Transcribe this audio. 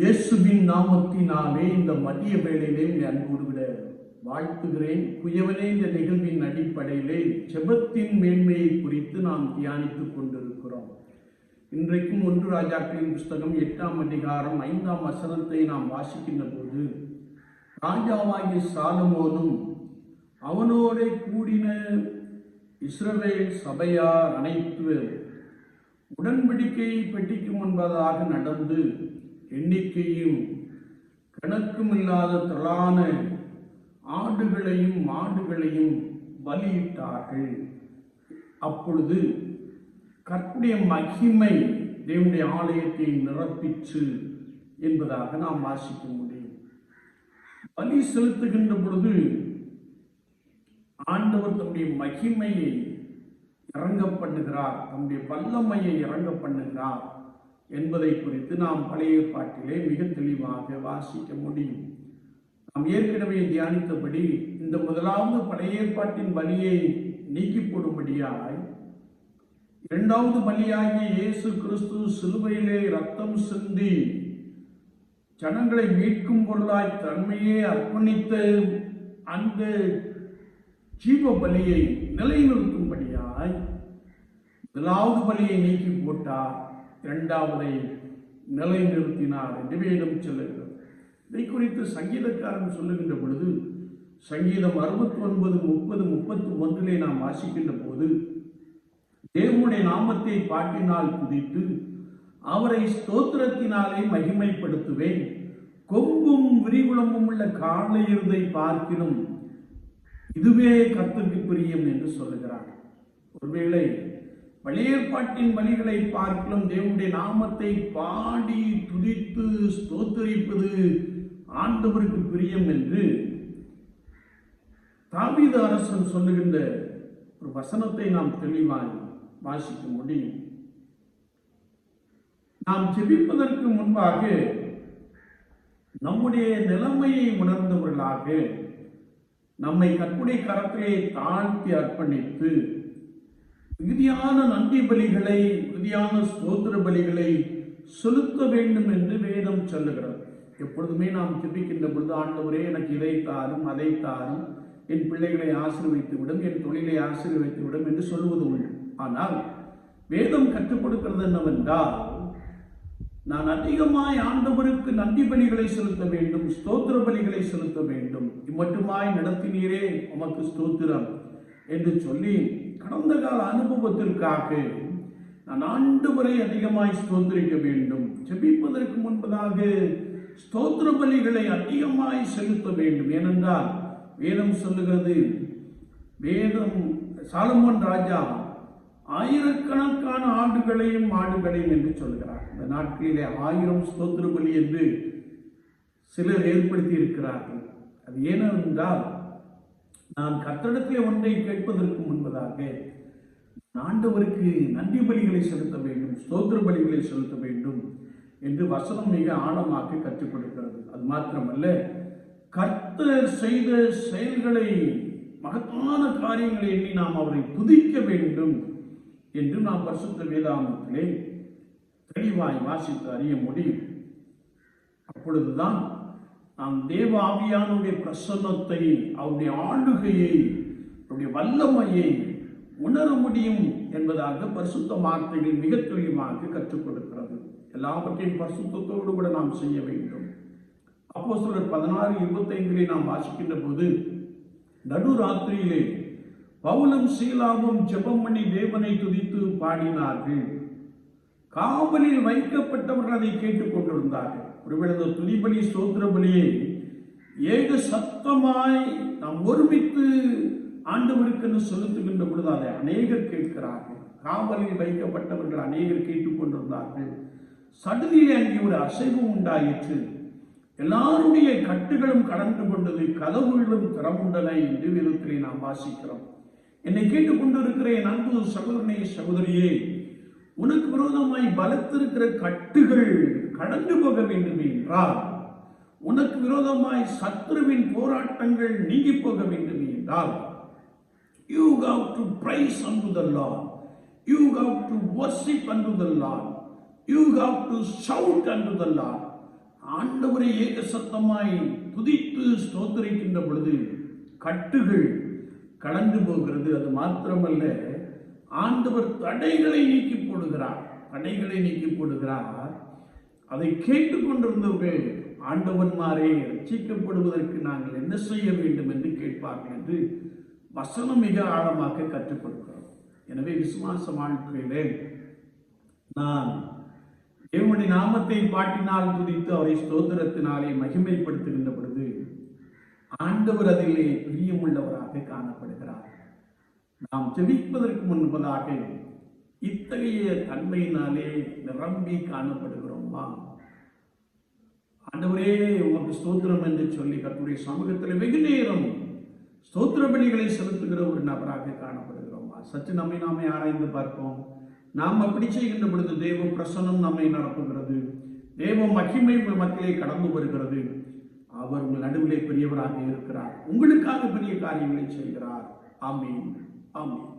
இயேசுவின் நாமத்தினாலே இந்த மதிய வேளையிலே உங்களை அன்போடு விட வாழ்த்துகிறேன். குயவனே இந்த நிகழ்வின் அடிப்படையிலே ஜெபத்தின் மேன்மையை குறித்து நாம் தியானித்துக் கொண்டிருக்கிறோம். இன்றைக்கும் ஒன்று ராஜாக்களின் புஸ்தகம் எட்டாம் அதிகாரம் ஐந்தாம் வசனத்தை நாம் வாசிக்கின்ற போது ராஜாவாகிய சாலமோனும் அவனோட கூடின இஸ்ரவேல் சபையார் அனைத்து உடன்படிக்கையை பெட்டிக்கு முன்பதாக நடந்து எண்ணிக்கையும் கணக்குமில்லாத திரளான ஆடுகளையும் மாடுகளையும் பலியிட்டார்கள். அப்பொழுது கற்புடைய மகிமை தேவனுடைய ஆலயத்தை நிரப்பிச்சு என்பதாக நாம் வாசிக்க முடியும். பலி செலுத்துகின்ற பொழுது ஆண்டவர் தம்முடைய மகிமையை இறங்க பண்ணுகிறார் தம்முடைய வல்லமையை இறங்க பண்ணுகிறார். என்பதை குறித்து நாம் பழைய ஏற்பாட்டிலே மிக தெளிவாக வாசிக்க முடியும். நாம் ஏற்கனவே தியானித்தபடி இந்த முதலாவது பழைய ஏற்பாட்டின் பலியை நீக்கி போடும்படியாய் இரண்டாவது பலியாகிய இயேசு கிறிஸ்து சிலுவையிலே ரத்தம் சிந்தி ஜனங்களை மீட்கும் பொருளாய் தன்மையே அர்ப்பணித்த அந்த ஜீவ பலியை நிலைநிறுத்தும்படியாய் முதலாவது பலியை நீக்கி போட்டார். இரண்டாவதை நிலைநிறுத்தினார் என்று வேதம் சொல்லுகிறது. இதை குறித்து சங்கீதக்காரன் சொல்லுகின்ற பொழுது சங்கீதம் அறுபத்தி ஒன்பது முப்பது முப்பத்தி ஒன்றிலே நாம் வாசிக்கின்ற போது தேவனுடைய நாமத்தை பாட்டினால் குதித்து அவரை ஸ்தோத்திரத்தினாலே மகிமைப்படுத்துவேன். கொம்பும் விரிகுளமும் உள்ள காளையர்தை பார்க்கினும் இதுவே கத்துக்கு பிரியம் என்று சொல்லுகிறார். ஒருவேளை பழையற்பாட்டின் பணிகளை பார்க்கலும் தேவனுடைய நாமத்தை பாடி துதித்து ஸ்தோத்தரிப்பது ஆண்டவருக்கு பிரியம் என்று தாவீது அரசன் சொல்லுகின்ற ஒரு வசனத்தை நாம் தெளிவாய் வாசிக்க முடியும். நாம் ஜெபிப்பதற்கு முன்பாக நம்முடைய நிலைமையை உணர்ந்தவர்களாக நம்மை கற்புடைய கரத்திலே தாழ்த்தி அர்ப்பணித்து மிகுதியான நன்றி பலிகளை மிகுதியான ஸ்தோத்திர பலிகளை செலுத்த வேண்டும் என்று வேதம் சொல்லுகிறது. எப்பொழுதுமே நாம் ஜெபிக்கின்ற பொழுது ஆண்டவரே எனக்கு இதை தாரும் அதை தாரும். என் பிள்ளைகளை ஆசீர்வைத்து விடும் என் தொழிலை ஆசீர்வைத்து விடும் என்று சொல்லுவது உண்டு. ஆனால் வேதம் கற்றுக் கொடுக்கிறது என்னவென்றால் நான் அதிகமாய் ஆண்டவருக்கு நன்றி பலிகளை செலுத்த வேண்டும் ஸ்தோத்திர பலிகளை செலுத்த வேண்டும். இம்மட்டுமாய் நடத்தினீரே உமக்கு ஸ்தோத்திரம் என்று சொல்லி கடந்த கால அனுபவத்திற்காக நான் ஆண்டு முறை அதிகமாய் ஸ்தோத்திரிக்க வேண்டும். ஜெபிப்பதற்கு முன்பதாக ஸ்தோத்திர பலிகளை அதிகமாய் செலுத்த வேண்டும். ஏனென்றால் வேதம் சொல்லுகிறது வேதம் சாலமோன் ராஜா ஆயிரக்கணக்கான ஆண்டுகளையும் ஆண்டுகளையும் என்று சொல்கிறார். இந்த நாட்களிலே ஆயிரம் ஸ்தோத்திர பலி என்று சிலர் ஏற்படுத்தி இருக்கிறார்கள். அது ஏனென்றால் நான் கத்தடத்திலே ஒன்றை கேட்பதற்கு முன்பதாக ஆண்டவருக்கு நன்றி பலிகளை செலுத்த வேண்டும் ஸ்தோத்திர பலிகளை செலுத்த வேண்டும் என்று வசனம் மிக ஆழமாக கற்றுக் கொடுக்கிறது. அது மாத்திரமல்ல கர்த்தர் செய்த செயல்களை மகத்தான காரியங்களை எண்ணி நாம் அவரை துதிக்க வேண்டும் என்று நாம் பரிசுத்த வேதாமத்திலே தெளிவாய் வாசித்து அறிய முடியும். அப்பொழுதுதான் நாம் தேவ ஆவியானுடைய பிரசன்னத்தை அவருடைய ஆளுகையை அவருடைய வல்லமையை உணர முடியும் என்பதாக பரிசுத்த வார்த்தைகள் மிக தெளிவாக கற்றுக் கொடுக்கிறது. எல்லாவற்றையும் பரிசுத்தத்தோடு கூட நாம் செய்ய வேண்டும். அப்போ சிலர் பதினாறு இருபத்தைந்திலே நாம் வாசிக்கின்ற போது நடுராத்திரியிலே பவுலும் சீலாவும் ஜெபம் பண்ணி தேவனை துதித்து பாடினார்கள். காவலில் வைக்கப்பட்டவர்கள் அதை கேட்டுக்கொண்டிருந்தார்கள் ஒருவேளை இந்த துதிபலி சோத்திரபலியை ஏக சத்தமாய் நாம் ஒருமித்து ஆண்டவருக்கு என்று செலுத்துகின்ற பொழுது அதை அநேகர் கேட்கிறார்கள். காவலில் வைக்கப்பட்டவர்கள் அநேகர் கேட்டுக்கொண்டிருந்தார்கள் சடுதியிலே அங்கே ஒரு அசைவு உண்டாயிற்று. எல்லாருடைய கட்டுகளும் கடந்து கொண்டது கதவுகளும் திறமுண்டன என்று விதத்திலே நாம் வாசிக்கிறோம். என்னை கேட்டுக்கொண்டிருக்கிற என் அன்பு சகோதரனே சகோதரியே உனக்கு விரோதமாய் பலத்திருக்கிற கட்டுகள் கடந்து போக வேண்டும் என்றால் உனக்கு விரோதமாய் சத்ருவின் போராட்டங்கள் நீங்கி போக வேண்டும் என்றால் you have to praise unto you Lord. To have to you unto to Lord. You ஆண்டவரை ஏக சத்தமாய் துதித்து ஸ்தோத்தரிக்கின்ற பொழுது கட்டுகள் கடந்து போகிறது. அது மாத்திரமல்ல ஆண்டவர் தடைகளை நீக்கி போடுகிறார் தடைகளை நீக்கி போடுகிறார். அதை கேட்டுக்கொண்டிருந்தவர்கள் ஆண்டவன்மாரே ரட்சிக்கப்படுவதற்கு நாங்கள் என்ன செய்ய வேண்டும் என்று கேட்பார்கள் என்று வசனம் மிக ஆழமாக கற்றுக் கொடுக்கிறோம் எனவே விசுவாச வாழ்க்கையிலே நான் தேவனுடைய நாமத்தை பாட்டினால் துதித்து அவரை ஸ்தோத்திரத்தினாலே மகிமைப்படுத்துகின்ற பொழுது ஆண்டவர் அதிலே பிரியமுள்ளவராக காணப்படுகிறார். நாம் ஜெபிப்பதற்கு முன்பதாக இத்தகைய தன்மையினாலே நிரம்பி காணப்படுகிறோமா? ஆண்டவரே உமக்கு ஸ்தோத்திரம் என்று சொல்லி கத்துடைய சமூகத்தில் வெகு நேரம் ஸ்தோத்திர பணிகளை செலுத்துகிற ஒரு நபராக காணப்படுகிறோமா? சற்று நம்மை நாமே ஆராய்ந்து பார்ப்போம். நாம் அப்படி செய்கின்ற பொழுது தேவ பிரசனம் நம்மை நடத்துகிறது தேவ மகிமை மக்களை கடந்து வருகிறது. அவர் உங்கள் நடுவிலே பெரியவராக இருக்கிறார். உங்களுக்காக பெரிய காரியங்களை செய்கிறார். ஆமீன். ஆமீன்.